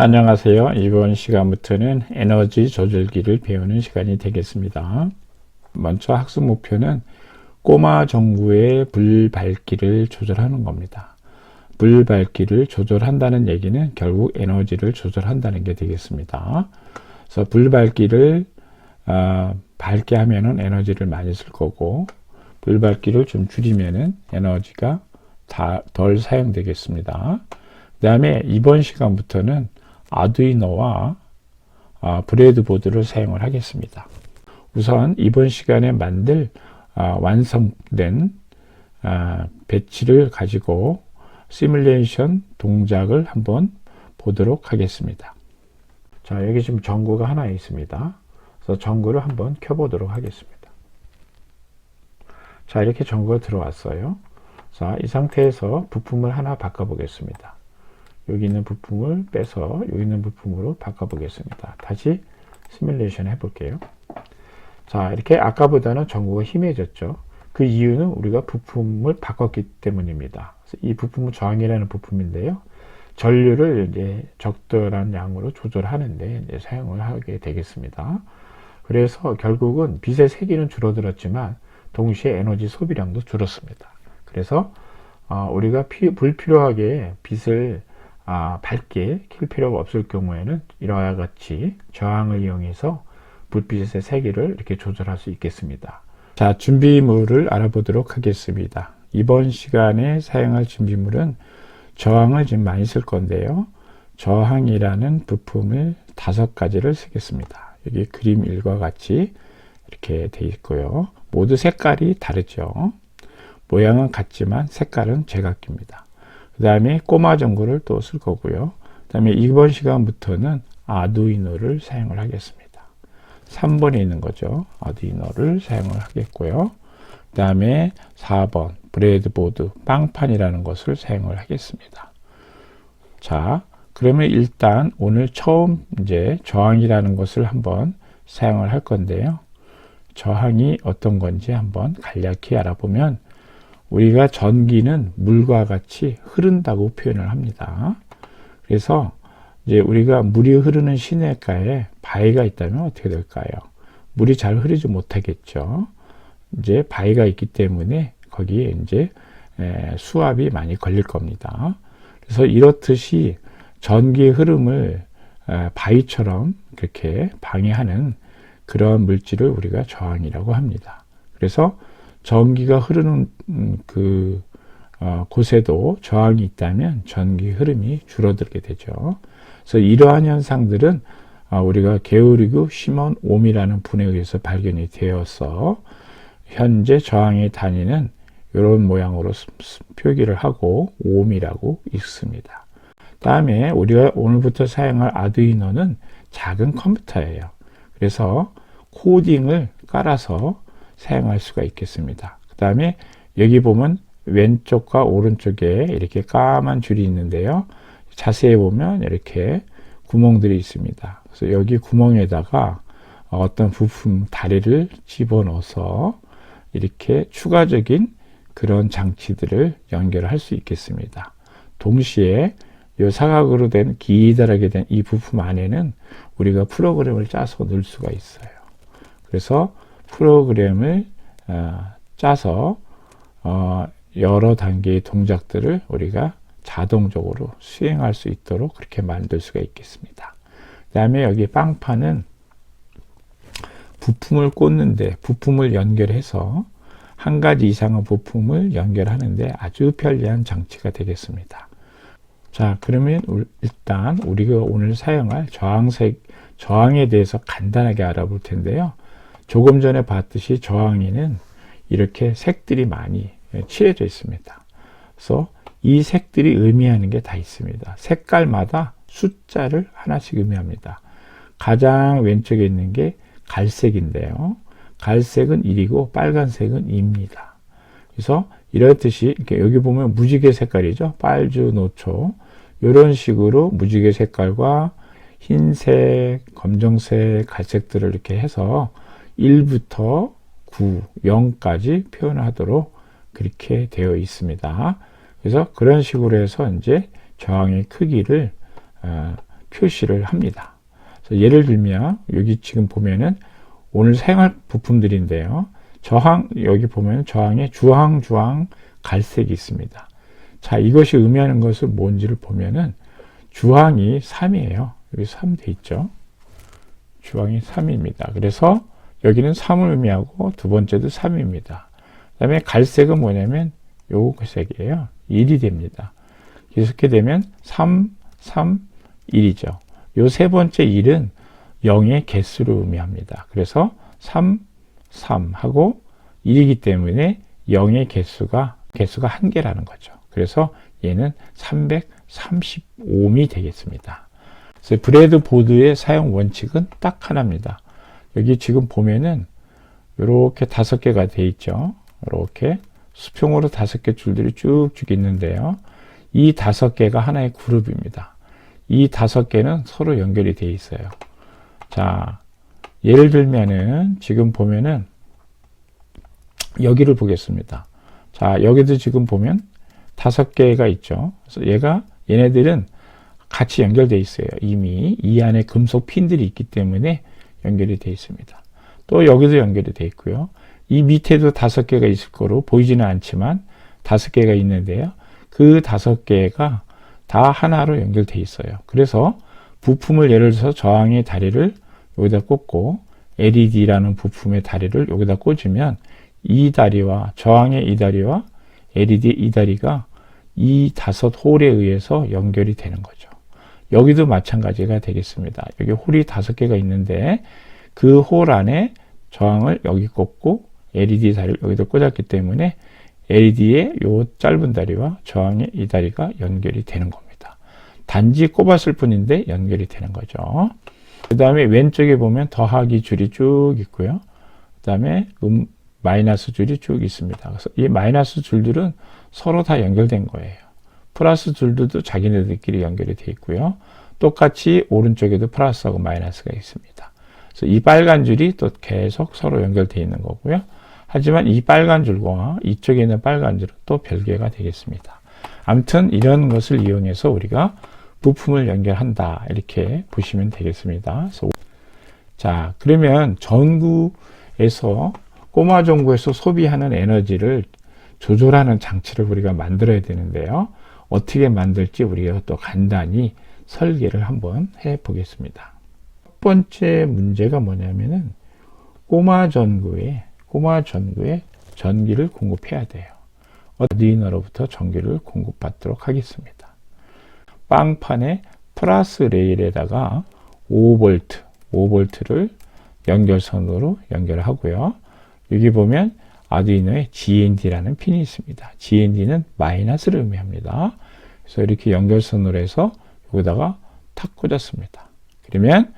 자, 안녕하세요. 이번 시간부터는 에너지 조절기를 배우는 시간이 되겠습니다. 먼저 학습 목표는 꼬마 정구의 불 밝기를 조절하는 겁니다. 불 밝기를 조절한다는 얘기는 결국 에너지를 조절한다는 게 되겠습니다. 그래서 불 밝기를 어, 밝게 하면은 에너지를 많이 쓸 거고 불 밝기를 좀 줄이면은 에너지가 다덜 사용되겠습니다. 그 다음에 이번 시간부터는 아두이노와 아, 브레드보드를 사용을 하겠습니다. 우선 이번 시간에 만들 아, 완성된 아, 배치를 가지고 시뮬레이션 동작을 한번 보도록 하겠습니다. 자, 여기 지금 전구가 하나 있습니다. 그래서 전구를 한번 켜보도록 하겠습니다. 자, 이렇게 전구가 들어왔어요. 자, 이 상태에서 부품을 하나 바꿔보겠습니다. 여기 있는 부품을 빼서 여기 있는 부품으로 바꿔보겠습니다. 다시 시뮬레이션 해볼게요. 자, 이렇게 아까보다는 전구가 힘해졌죠. 그 이유는 우리가 부품을 바꿨기 때문입니다. 이 부품은 저항이라는 부품인데요. 전류를 이제 적절한 양으로 조절하는데 사용을 하게 되겠습니다. 그래서 결국은 빛의 세기는 줄어들었지만 동시에 에너지 소비량도 줄었습니다. 그래서 어, 우리가 피, 불필요하게 빛을 아, 밝게 킬 필요가 없을 경우에는 이와 같이 저항을 이용해서 불빛의 세기를 이렇게 조절할 수 있겠습니다. 자, 준비물을 알아보도록 하겠습니다. 이번 시간에 사용할 준비물은 저항을 지금 많이 쓸 건데요. 저항이라는 부품을 다섯 가지를 쓰겠습니다. 여기 그림 1과 같이 이렇게 돼 있고요. 모두 색깔이 다르죠. 모양은 같지만 색깔은 제각기입니다. 그 다음에 꼬마 전구를 또 쓸 거고요. 그 다음에 이번 시간부터는 아두이노를 사용을 하겠습니다. 3번에 있는 거죠. 아두이노를 사용을 하겠고요. 그 다음에 4번 브레드보드 빵판이라는 것을 사용을 하겠습니다. 자, 그러면 일단 오늘 처음 이제 저항이라는 것을 한번 사용을 할 건데요. 저항이 어떤 건지 한번 간략히 알아보면 우리가 전기는 물과 같이 흐른다고 표현을 합니다. 그래서 이제 우리가 물이 흐르는 시내가에 바위가 있다면 어떻게 될까요? 물이 잘 흐르지 못하겠죠. 이제 바위가 있기 때문에 거기에 이제 수압이 많이 걸릴 겁니다. 그래서 이렇듯이 전기의 흐름을 바위처럼 그렇게 방해하는 그런 물질을 우리가 저항이라고 합니다. 그래서 전기가 흐르는 음, 그 어, 곳에도 저항이 있다면 전기 흐름이 줄어들게 되죠. 그래서 이러한 현상들은 어, 우리가 게오리그 시몬 옴이라는 분에 의해서 발견이 되어서 현재 저항의 단위는 이런 모양으로 표기를 하고 옴이라고 읽습니다. 다음에 우리가 오늘부터 사용할 아두이노는 작은 컴퓨터예요. 그래서 코딩을 깔아서 사용할 수가 있겠습니다. 그 다음에 여기 보면 왼쪽과 오른쪽에 이렇게 까만 줄이 있는데요. 자세히 보면 이렇게 구멍들이 있습니다. 그래서 여기 구멍에다가 어떤 부품 다리를 집어넣어서 이렇게 추가적인 그런 장치들을 연결할 수 있겠습니다. 동시에 이 사각으로 된 기다랗게 된 이 부품 안에는 우리가 프로그램을 짜서 넣을 수가 있어요. 그래서 프로그램을 어, 짜서 어, 여러 단계의 동작들을 우리가 자동적으로 수행할 수 있도록 그렇게 만들 수가 있겠습니다. 그 다음에 여기 빵판은 부품을 꽂는데 부품을 연결해서 한 가지 이상의 부품을 연결하는데 아주 편리한 장치가 되겠습니다. 자, 그러면 일단 우리가 오늘 사용할 저항색, 저항에 대해서 간단하게 알아볼 텐데요. 조금 전에 봤듯이 저항에는 이렇게 색들이 많이 칠해져 있습니다. 그래서 이 색들이 의미하는 게 다 있습니다. 색깔마다 숫자를 하나씩 의미합니다. 가장 왼쪽에 있는 게 갈색인데요. 갈색은 1이고 빨간색은 2입니다. 그래서 이렇듯이 여기 보면 무지개 색깔이죠. 빨주, 노초. 이런 식으로 무지개 색깔과 흰색, 검정색, 갈색들을 이렇게 해서 1부터 9, 0까지 표현하도록 그렇게 되어 있습니다. 그래서 그런 식으로 해서 이제 저항의 크기를 어, 표시를 합니다. 예를 들면 여기 지금 보면은 오늘 사용할 부품들인데요. 저항 여기 보면 저항에 주황 주황 갈색이 있습니다. 자 이것이 의미하는 것은 뭔지를 보면은 주황이 3이에요. 여기 3 돼 있죠. 주황이 3입니다. 그래서 여기는 3을 의미하고 두 번째도 3입니다. 그 다음에 갈색은 뭐냐면 요 색이에요. 1이 됩니다. 이렇게 되면 3, 3, 1이죠. 요 세 번째 1은 0의 개수를 의미합니다. 그래서 3, 3 하고 1이기 때문에 0의 개수가 개수가 한 개라는 거죠. 그래서 얘는 335미 되겠습니다. 그래서 브레드 보드의 사용 원칙은 딱 하나입니다. 여기 지금 보면은 이렇게 다섯 개가 돼 있죠. 이렇게 수평으로 다섯 개 줄들이 쭉쭉 있는데요. 이 다섯 개가 하나의 그룹입니다. 이 다섯 개는 서로 연결이 돼 있어요. 자, 예를 들면은 지금 보면은 여기를 보겠습니다. 자, 여기도 지금 보면 다섯 개가 있죠. 그래서 얘가 얘네들은 같이 연결되어 있어요. 이미 이 안에 금속 핀들이 있기 때문에 연결이 되어 있습니다. 또 여기도 연결이 되어 있고요. 이 밑에도 다섯 개가 있을 거로 보이지는 않지만 다섯 개가 있는데요. 그 다섯 개가 다 하나로 연결되어 있어요. 그래서 부품을 예를 들어서 저항의 다리를 여기다 꽂고 LED라는 부품의 다리를 여기다 꽂으면 이 다리와 저항의 이 다리와 LED 이 다리가 이 다섯 홀에 의해서 연결이 되는 거죠. 여기도 마찬가지가 되겠습니다. 여기 홀이 다섯 개가 있는데 그 홀 안에 저항을 여기 꽂고 LED 다리를 여기다 꽂았기 때문에 LED의 요 짧은 다리와 저항의 이 다리가 연결이 되는 겁니다. 단지 꼽았을 뿐인데 연결이 되는 거죠. 그 다음에 왼쪽에 보면 더하기 줄이 쭉 있고요. 그 다음에 음, 마이너스 줄이 쭉 있습니다. 그래서 이 마이너스 줄들은 서로 다 연결된 거예요. 플러스 줄들도 자기네들끼리 연결이 되어 있고요. 똑같이 오른쪽에도 플러스하고 마이너스가 있습니다. 그래서 이 빨간 줄이 또 계속 서로 연결되어 있는 거고요. 하지만 이 빨간 줄과 이쪽에 있는 빨간 줄은 또 별개가 되겠습니다. 아무튼 이런 것을 이용해서 우리가 부품을 연결한다 이렇게 보시면 되겠습니다. 자 그러면 전구에서 꼬마 전구에서 소비하는 에너지를 조절하는 장치를 우리가 만들어야 되는데요. 어떻게 만들지 우리가 또 간단히 설계를 한번 해 보겠습니다. 첫 번째 문제가 뭐냐면은 꼬마 전구에 꼬마 전구에 전기를 공급해야 돼요. 어디너로부터 전기를 공급받도록 하겠습니다. 빵판에 플러스 레일에다가 5V, 5V를 연결선으로 연결하고요. 여기 보면 아두이노에 GND라는 핀이 있습니다. GND는 마이너스를 의미합니다. 그래서 이렇게 연결선으로 해서 여기다가 탁 꽂았습니다. 그러면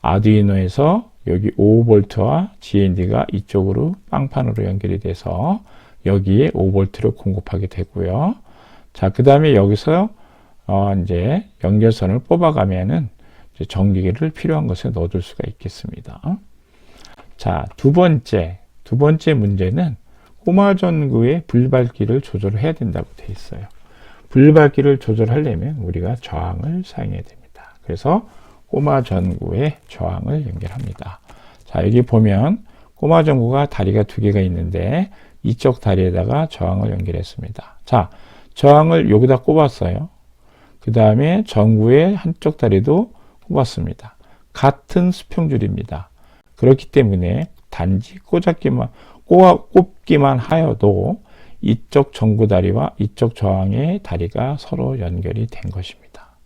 아두이노에서 여기 5V와 GND가 이쪽으로 빵판으로 연결이 돼서 여기에 5V를 공급하게 되고요. 자, 그 다음에 여기서 어, 이제 연결선을 뽑아가면은 이제 전기를 필요한 것에 넣어둘 수가 있겠습니다. 자, 두 번째, 두 번째 문제는 꼬마 전구의 불밝기를 조절해야 된다고 되어 있어요. 불밝기를 조절하려면 우리가 저항을 사용해야 됩니다. 그래서 꼬마 전구에 저항을 연결합니다. 자, 여기 보면 꼬마 전구가 다리가 두 개가 있는데 이쪽 다리에다가 저항을 연결했습니다. 자, 저항을 여기다 꼽았어요. 그 다음에 전구의 한쪽 다리도 꼽았습니다. 같은 수평줄입니다. 그렇기 때문에 단지 꽂았기만, 꼽기만 하여도 이쪽 전구 다리와 이쪽 저항의 다리가 서로 연결이 된 것입니다.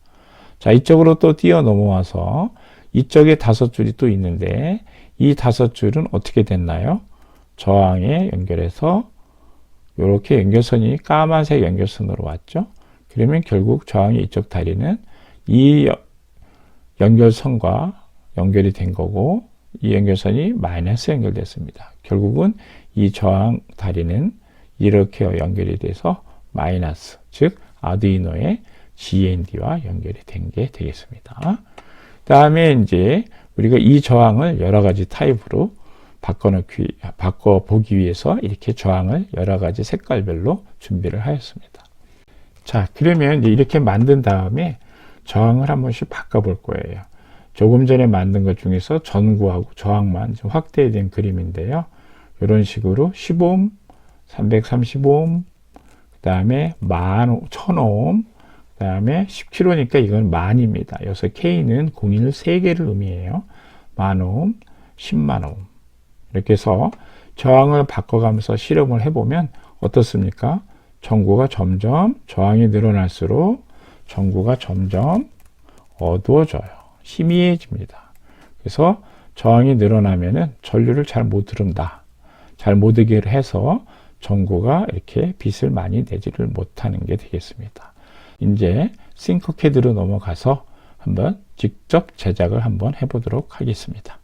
자, 이쪽으로 또 뛰어 넘어와서 이쪽에 다섯 줄이 또 있는데 이 다섯 줄은 어떻게 됐나요? 저항에 연결해서 이렇게 연결선이 까만색 연결선으로 왔죠. 그러면 결국 저항의 이쪽 다리는 이 연결선과 연결이 된 거고 이 연결선이 마이너스 연결됐습니다. 결국은 이 저항 다리는 이렇게 연결이 돼서 마이너스 즉 아두이노의 GND와 연결이 된 게 되겠습니다. 다음에 이제 우리가 이 저항을 여러 가지 타입으로 바꿔놓기, 바꿔보기 위해서 이렇게 저항을 여러 가지 색깔별로 준비를 하였습니다. 자, 그러면 이렇게 만든 다음에 저항을 한 번씩 바꿔볼 거예요. 조금 전에 만든 것 중에서 전구하고 저항만 좀 확대된 그림인데요. 이런 식으로 15옴, 335옴, 그 다음에 만, 1000옴, 그 다음에 10kg니까 이건 만입니다. 여기서 K는 공인을 3개를 의미해요. 만옴, 10만옴. 이렇게 해서 저항을 바꿔가면서 실험을 해보면 어떻습니까? 전구가 점점 저항이 늘어날수록 전구가 점점 어두워져요. 희미해집니다. 그래서 저항이 늘어나면은 전류를 잘 못 흐른다. 잘 못 오게 해서 전구가 이렇게 빛을 많이 내지를 못하는 게 되겠습니다. 이제 싱크캐드로 넘어가서 한번 직접 제작을 한번 해보도록 하겠습니다.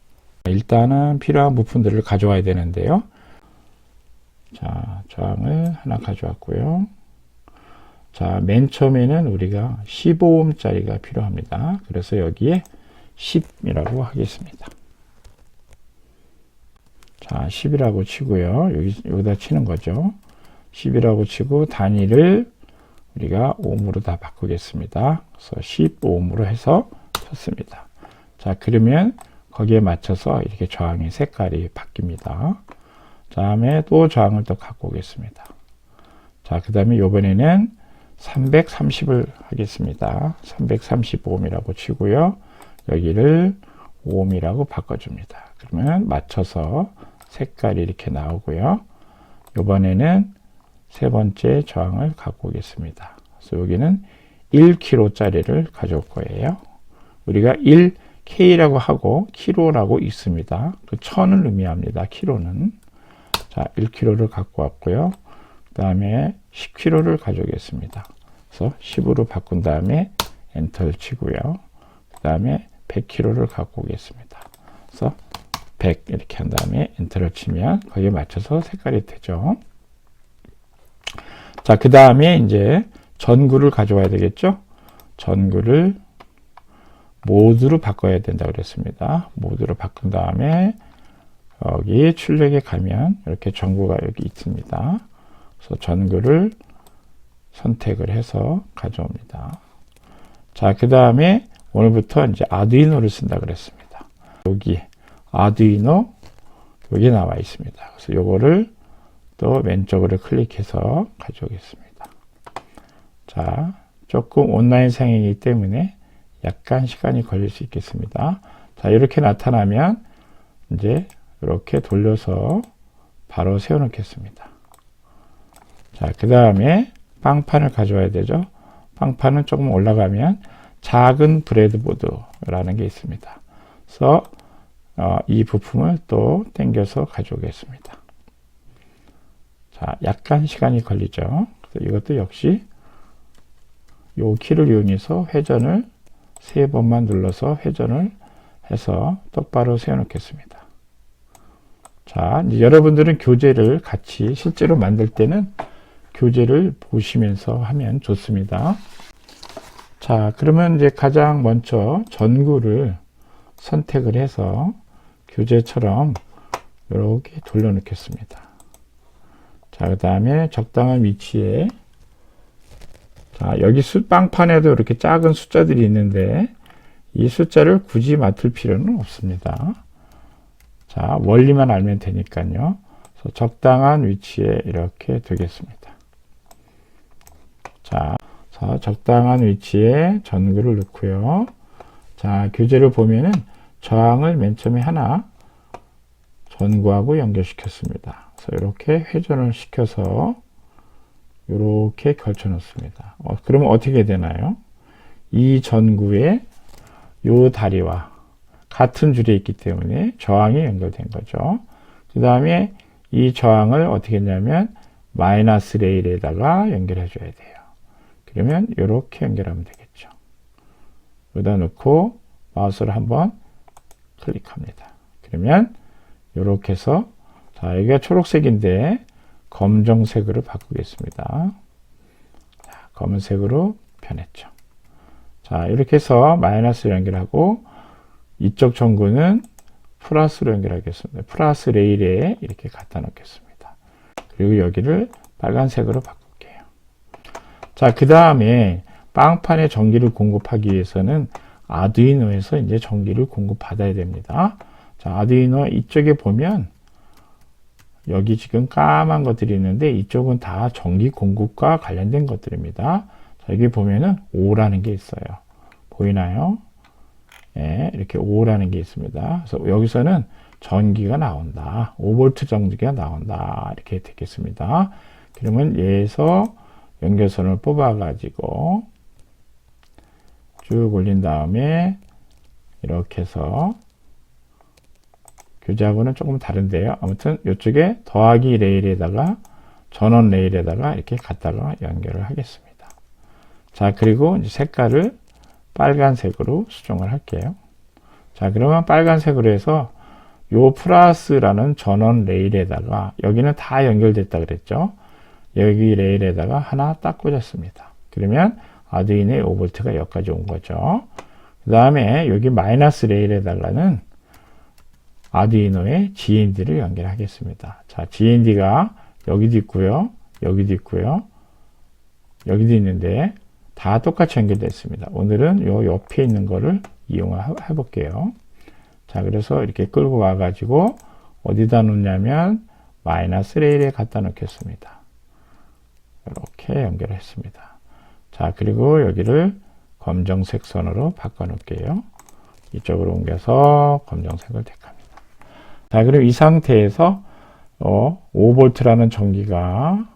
일단은 필요한 부품들을 가져와야 되는데요. 자, 저항을 하나 가져왔고요. 자, 맨 처음에는 우리가 15옴짜리가 필요합니다. 그래서 여기에 10이라고 하겠습니다. 자, 10이라고 치고요. 여기, 여기다 치는 거죠. 10이라고 치고 단위를 우리가 옴으로 다 바꾸겠습니다. 그래서 15옴으로 해서 쳤습니다. 자, 그러면 거기에 맞춰서 이렇게 저항의 색깔이 바뀝니다. 다음에 또 저항을 또 갖고 오겠습니다. 자, 그 다음에 이번에는 330을 하겠습니다. 335옴이라고 치고요. 여기를 5옴이라고 바꿔줍니다. 그러면 맞춰서 색깔이 이렇게 나오고요. 이번에는 세 번째 저항을 갖고 오겠습니다. 그래서 여기는 1kg짜리를 가져올 거예요. 우리가 1K라고 하고 kg라고 있습니다. 그 천을 의미합니다. kg는. 자, 1kg를 갖고 왔고요. 그 다음에 10kg를 가져오겠습니다. 그래서 10으로 바꾼 다음에 엔터를 치고요. 그 다음에 100kg를 갖고 오겠습니다. 그래서 100 이렇게 한 다음에 엔터를 치면 거기에 맞춰서 색깔이 되죠. 자, 그 다음에 이제 전구를 가져와야 되겠죠? 전구를 모드로 바꿔야 된다 그랬습니다. 모드로 바꾼 다음에 여기 출력에 가면 이렇게 전구가 여기 있습니다. 그래서 전구를 선택을 해서 가져옵니다. 자, 그 다음에 오늘부터 이제 아두이노를 쓴다 그랬습니다. 여기 아두이노 여기 나와 있습니다. 그래서 요거를 또 왼쪽으로 클릭해서 가져오겠습니다. 자, 조금 온라인 상이기 때문에 약간 시간이 걸릴 수 있겠습니다. 자, 이렇게 나타나면 이제 이렇게 돌려서 바로 세워 놓겠습니다. 자, 그 다음에 빵판을 가져와야 되죠. 빵판은 조금 올라가면 작은 브레드보드라는 게 있습니다. 그래서 어, 이 부품을 또 당겨서 가져오겠습니다. 자, 약간 시간이 걸리죠. 이것도 역시 요 키를 이용해서 회전을 세 번만 눌러서 회전을 해서 똑바로 세워 놓겠습니다. 자, 여러분들은 교재를 같이 실제로 만들 때는 교재를 보시면서 하면 좋습니다. 자, 그러면 이제 가장 먼저 전구를 선택을 해서 교재처럼 이렇게 돌려놓겠습니다. 자, 그 다음에 적당한 위치에 자, 여기 수, 빵판에도 이렇게 작은 숫자들이 있는데 이 숫자를 굳이 맡을 필요는 없습니다. 자, 원리만 알면 되니까요. 적당한 위치에 이렇게 두겠습니다. 자, 자, 적당한 위치에 전구를 넣고요. 자, 교재를 보면은 저항을 맨 처음에 하나 전구하고 연결시켰습니다. 그래서 이렇게 회전을 시켜서 이렇게 걸쳐 놓습니다. 어, 그러면 어떻게 되나요? 이 전구에 요 다리와 같은 줄에 있기 때문에 저항이 연결된 거죠. 그 다음에 이 저항을 어떻게 했냐면 마이너스 레일에다가 연결해 줘야 돼요. 그러면 이렇게 연결하면 되겠죠. 여기다 놓고 마우스를 한번 클릭합니다. 그러면 이렇게 해서 자 여기가 초록색인데 검정색으로 바꾸겠습니다. 자, 검은색으로 변했죠. 자 이렇게 해서 마이너스 연결하고 이쪽 전구는 플러스로 연결하겠습니다. 플러스 레일에 이렇게 갖다 놓겠습니다. 그리고 여기를 빨간색으로 바꿀게요. 자, 그 다음에 빵판에 전기를 공급하기 위해서는 아두이노에서 이제 전기를 공급받아야 됩니다. 자, 아두이노 이쪽에 보면 여기 지금 까만 것들이 있는데 이쪽은 다 전기 공급과 관련된 것들입니다. 자, 여기 보면은 5라는 게 있어요. 보이나요? 예, 이렇게 5라는 게 있습니다. 그래서 여기서는 전기가 나온다. 5V 전기가 나온다. 이렇게 되겠습니다. 그러면 얘에서 연결선을 뽑아 가지고 쭉 올린 다음에 이렇게 해서 교재하고는 조금 다른데요. 아무튼 이쪽에 더하기 레일에다가 전원 레일에다가 이렇게 갖다가 연결을 하겠습니다. 자, 그리고 색깔을 빨간색으로 수정을 할게요. 자, 그러면 빨간색으로 해서 요 플러스라는 전원 레일에다가 여기는 다 연결됐다 그랬죠. 여기 레일에다가 하나 딱 꽂았습니다. 그러면 아두이노의 5V가 여기까지 온 거죠. 그 다음에 여기 마이너스 레일에다가는 아두이노의 GND를 연결하겠습니다. 자, GND가 여기도 있고요. 여기도 있고요. 여기도 있는데 다 똑같이 연결됐습니다. 오늘은 요 옆에 있는 거를 이용해 볼게요. 자, 그래서 이렇게 끌고 와 가지고 어디다 놓냐면 마이너스 레일에 갖다 놓겠습니다. 이렇게 연결했습니다. 자, 그리고 여기를 검정색 선으로 바꿔 놓을게요. 이쪽으로 옮겨서 검정색을 택합니다. 자, 그럼 이 상태에서 어, 5V라는 전기가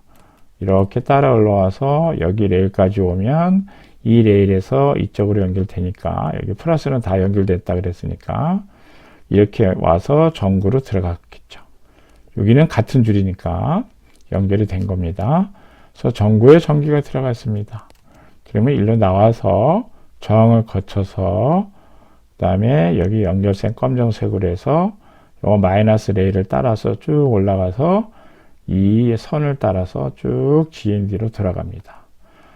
이렇게 따라 올라와서 여기 레일까지 오면 이 레일에서 이쪽으로 연결되니까 여기 플러스는 다 연결됐다 그랬으니까 이렇게 와서 전구로 들어갔겠죠. 여기는 같은 줄이니까 연결이 된 겁니다. 그래서 전구에 전기가 들어갔습니다. 그러면 일로 나와서 저항을 거쳐서 그 다음에 여기 연결線검정색으로 해서 요 마이너스 레일을 따라서 쭉 올라가서 이 선을 따라서 쭉 GND로 들어갑니다.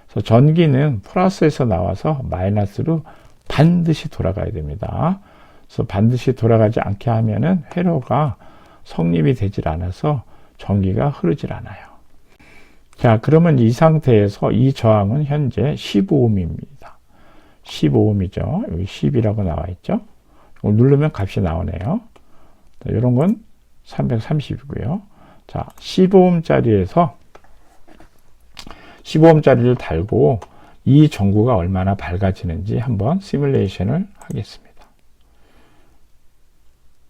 그래서 전기는 플러스에서 나와서 마이너스로 반드시 돌아가야 됩니다. 그래서 반드시 돌아가지 않게 하면은 회로가 성립이 되질 않아서 전기가 흐르질 않아요. 자, 그러면 이 상태에서 이 저항은 현재 15ohm입니다. 15ohm이죠. 여기 10이라고 나와 있죠. 누르면 값이 나오네요. 이런 건 330이고요. 자, 15ohm짜리에서 15ohm짜리를 달고 이 전구가 얼마나 밝아지는지 한번 시뮬레이션을 하겠습니다.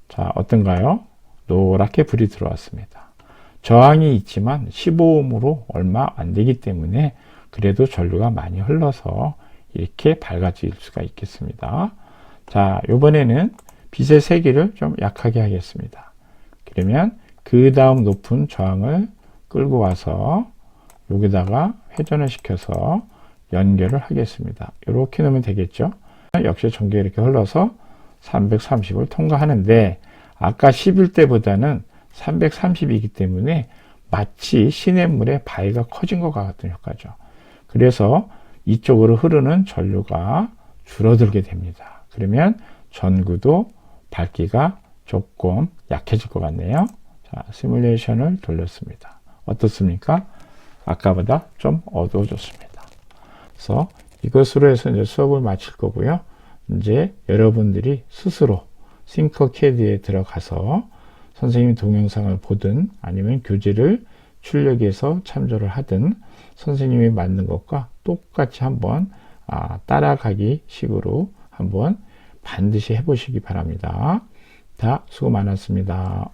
자, 어떤가요? 노랗게 불이 들어왔습니다. 저항이 있지만 15ohm으로 얼마 안 되기 때문에 그래도 전류가 많이 흘러서 이렇게 밝아질 수가 있겠습니다. 자, 이번에는 빛의 세기를 좀 약하게 하겠습니다. 그러면 그 다음 높은 저항을 끌고 와서 여기다가 회전을 시켜서 연결을 하겠습니다. 이렇게 넣으면 되겠죠. 역시 전기가 이렇게 흘러서 330을 통과하는데 아까 11대보다는 330이기 때문에 마치 시냇물에 바위가 커진 것 같은 효과죠. 그래서 이쪽으로 흐르는 전류가 줄어들게 됩니다. 그러면 전구도 밝기가 조금 약해질 것 같네요. 자, 시뮬레이션을 돌렸습니다. 어떻습니까? 아까보다 좀 어두워졌습니다. 그래서 이것으로 해서 이제 수업을 마칠 거고요. 이제 여러분들이 스스로 싱커캐드에 들어가서 선생님 동영상을 보든 아니면 교재를 출력해서 참조를 하든 선생님이 만든 것과 똑같이 한번 아, 따라가기 식으로 한번 반드시 해보시기 바랍니다. 다 수고 많았습니다.